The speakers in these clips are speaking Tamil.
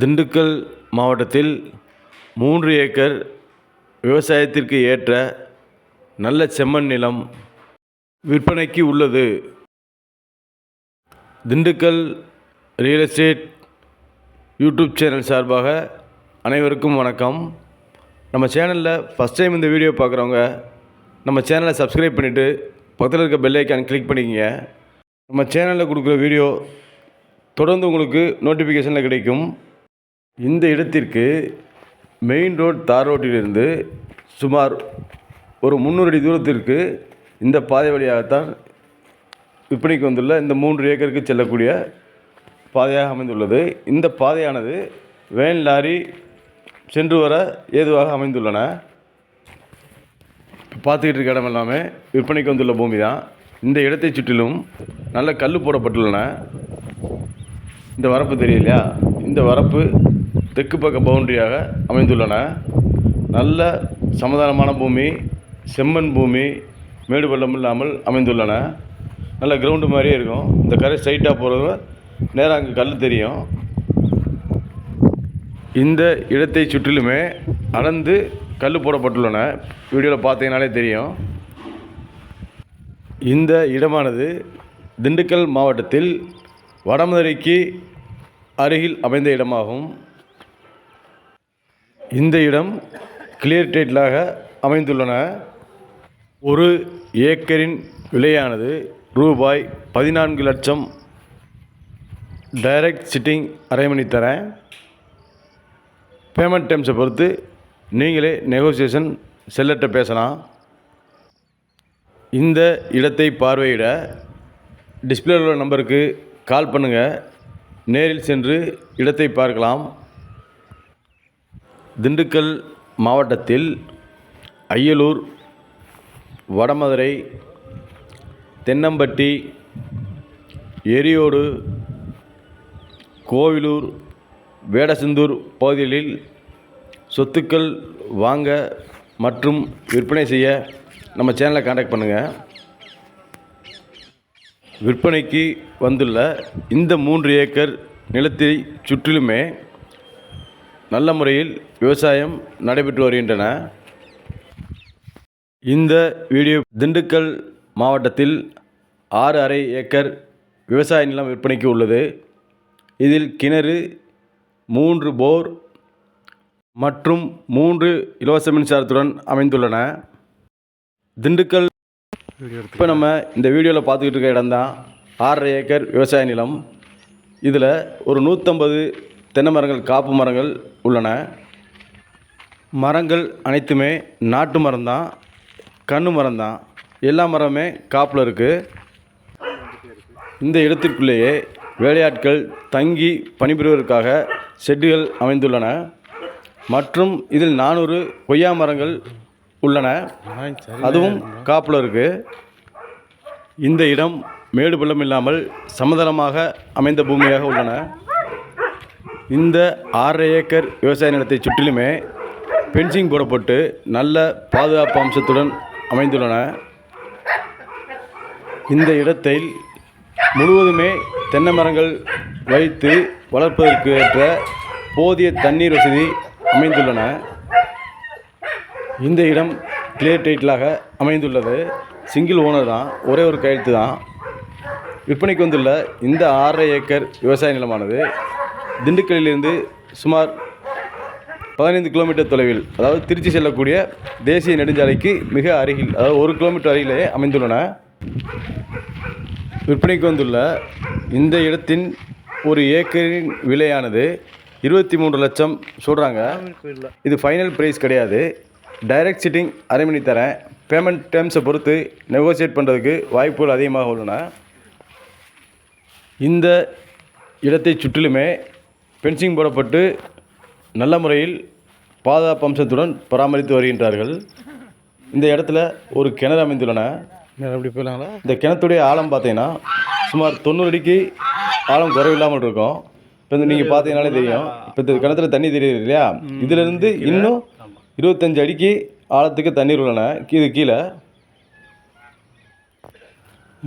திண்டுக்கல் மாவட்டத்தில் மூன்று ஏக்கர் விவசாயத்திற்கு ஏற்ற நல்ல செம்மண் நிலம் விற்பனைக்கு உள்ளது. Dindigul real estate YouTube channel சார்பாக அனைவருக்கும் வணக்கம். நம்ம சேனலில் ஃபஸ்ட் டைம் இந்த வீடியோ பார்க்குறவங்க நம்ம சேனலை சப்ஸ்கிரைப் பண்ணிவிட்டு பக்கத்தில் இருக்க பெல் ஐக்கான் கிளிக் பண்ணிக்கங்க. நம்ம சேனலில் கொடுக்குற வீடியோ தொடர்ந்து உங்களுக்கு நோட்டிஃபிகேஷனில் கிடைக்கும். இந்த இடத்திற்கு மெயின் ரோட் தார் ரோட்டிலிருந்து சுமார் ஒரு முந்நூறு அடி தூரத்திற்கு இந்த பாதை வழியாகத்தான் விற்பனைக்கு வந்துள்ள இந்த மூன்று ஏக்கருக்கு செல்லக்கூடிய பாதையாக அமைந்துள்ளது. இந்த பாதையானது வேன் லாரி சென்று வர ஏதுவாக அமைந்துள்ளன. பார்த்துக்கிட்டு இருக்க இடம் எல்லாமே விற்பனைக்கு வந்துள்ள பூமி தான். இந்த இடத்தை சுற்றிலும் நல்ல கல் போடப்பட்டுள்ளன. இந்த வரப்பு தெரியலையா இந்த வரப்பு தெற்கு பக்க பவுண்டரியாக அமைந்துள்ளன. நல்ல சமதளமான பூமி செம்மண் பூமி மேடு பள்ளம் இல்லாமல் அமைந்துள்ளன. நல்ல கிரவுண்டு மாதிரியே இருக்கும். இந்த கரை ஸ்ட்ரைட்டாக போகிறது நேராக அங்கே கல் தெரியும். இந்த இடத்தை சுற்றிலுமே அளந்து கல் போடப்பட்டுள்ளன. வீடியோவில் பார்த்தீங்கனாலே தெரியும். இந்த இடமானது திண்டுக்கல் மாவட்டத்தில் வடமதுரைக்கு அருகில் அமைந்த இடமாகும். இந்த இடம் கிளியர் டைட்டிலாக அமைந்துள்ளன. ஒரு ஏக்கரின் விலையானது ரூபாய் பதினான்கு லட்சம் டைரக்ட் சிட்டிங் அரைமணி தரேன் பேமெண்ட் டைம்ஸை பொறுத்து நீங்களே நெகோசியேஷன் செல்லட்ட பேசலாம். இந்த இடத்தை பார்வையிட டிஸ்பிளே உள்ள நம்பருக்கு கால் பண்ணுங்கள் நேரில் சென்று இடத்தை பார்க்கலாம். திண்டுக்கல் மாவட்டத்தில் அய்யலூர் வடமதுரை தென்னம்பட்டி எரியோடு கோவிலூர் வேடசந்தூர் பகுதிகளில் சொத்துக்கள் வாங்க மற்றும் விற்பனை செய்ய நம்ம சேனலை காண்டாக்ட் பண்ணுங்கள் விற்பனைக்கு வந்துள்ள இந்த மூன்று ஏக்கர் நிலத்தை சுற்றிலுமே நல்ல முறையில் விவசாயம் நடைபெற்று வருகின்றன. இந்த வீடியோ திண்டுக்கல் மாவட்டத்தில் ஆறு அரை ஏக்கர் விவசாய நிலம் விற்பனைக்கு உள்ளது. இதில் கிணறு மூன்று போர் மற்றும் மூன்று இலவச மின்சாரத்துடன் அமைந்துள்ளன. திண்டுக்கல் இப்போ நம்ம இந்த வீடியோவில் பார்த்துக்கிட்டு இருக்க இடம்தான் ஆறரை ஏக்கர் விவசாய நிலம். இதில் ஒரு நூற்றம்பது தென்னை மரங்கள் காப்பு மரங்கள் உள்ளன. மரங்கள் அனைத்துமே நாட்டு மரம் தான் கன்று மரம் தான் எல்லா மரமே காப்பில் இருக்குது இந்த இடத்திற்குள்ளேயே வேலையாட்கள் தங்கி பணிபுரிவதற்காக ஷெட்டுகள் அமைந்துள்ளன. மற்றும் இதில் நானூறு கொய்யா மரங்கள் உள்ளன. அதுவும் காப்பில் இருக்குது இந்த இடம் மேடு பள்ளம் இல்லாமல் சமதளமாக அமைந்த பூமியாக உள்ளன. இந்த ஆறரை ஏக்கர் விவசாய நிலத்தை சுற்றிலுமே பென்சிங் போடப்பட்டு நல்ல பாதுகாப்பு அம்சத்துடன் அமைந்துள்ளன. இந்த இடத்தில் முழுவதுமே தென்னை மரங்கள் வைத்து வளர்ப்பதற்கு ஏற்ற போதிய தண்ணீர் வசதி அமைந்துள்ளன. இந்த இடம் கிளியர் டைட்டிலாக அமைந்துள்ளது. சிங்கிள் ஓனர் தான் ஒரே ஒரு கையெழுத்து தான். விற்பனைக்கு வந்துள்ள இந்த ஆறரை ஏக்கர் விவசாய நிலமானது திண்டுக்கல்லிலிருந்து சுமார் பதினைந்து கிலோமீட்டர் தொலைவில் அதாவது திருச்சி செல்லக்கூடிய தேசிய நெடுஞ்சாலைக்கு மிக அருகில் அதாவது ஒரு கிலோமீட்டர் அருகிலேயே அமைந்துள்ளன. விற்பனைக்கு வந்துள்ள இந்த இடத்தின் ஒரு ஏக்கரின் விலையானது இருபத்தி மூன்று லட்சம் சொல்கிறாங்க இது ஃபைனல் ப்ரைஸ் கிடையாது. டைரக்ட் சிட்டிங் அரைமணி தரேன் பேமெண்ட் டேர்ம்ஸை பொறுத்து நெகோசியேட் பண்ணுறதுக்கு வாய்ப்புகள் அதிகமாக உள்ளன. இந்த இடத்தை சுற்றிலுமே ஃபென்சிங் போடப்பட்டு நல்ல முறையில் பாதுகாப்பு அம்சத்துடன் பராமரித்து வருகின்றார்கள். இந்த இடத்துல ஒரு கிணறு அமைந்துள்ளன. அப்படி போயிடலாங்களா? இந்த கிணத்துடைய ஆழம் பார்த்தீங்கன்னா சுமார் தொண்ணூறு அடிக்கு ஆழம் குறைவில்லாமல் இருக்கும். இப்போ இந்த நீங்கள் பார்த்தீங்கனாலே தெரியும். இப்போ இந்த கிணத்துல தண்ணி தெரியுது இல்லையா? இதிலிருந்து இன்னும் இருபத்தஞ்சு அடிக்கு ஆழத்துக்கு தண்ணீர் உள்ளன. இது கீழே.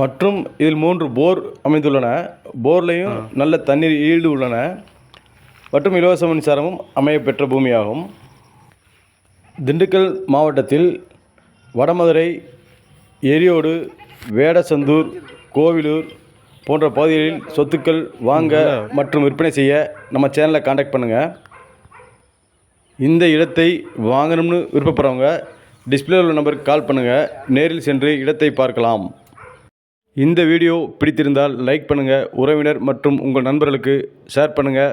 மற்றும் இதில் மூன்று போர் அமைந்துள்ளன. போர்லையும் நல்ல தண்ணீர் ஈடு உள்ளன. மற்றும் இலவச மின்சாரமும் அமையப்பெற்ற பூமியாகும். திண்டுக்கல் மாவட்டத்தில் வடமதுரை எரியோடு வேடசந்தூர் கோவிலூர் போன்ற பகுதிகளில் சொத்துக்கள் வாங்க மற்றும் விற்பனை செய்ய நம்ம சேனலை காண்டாக்ட் பண்ணுங்கள் இந்த இடத்தை வாங்கணும்னு விருப்பப்படுறவங்க டிஸ்பிளே உள்ள நம்பருக்கு கால் பண்ணுங்கள் நேரில் சென்று இடத்தை பார்க்கலாம். இந்த வீடியோ பிடித்திருந்தால் லைக் பண்ணுங்கள் உறவினர் மற்றும் உங்கள் நண்பர்களுக்கு ஷேர் பண்ணுங்கள்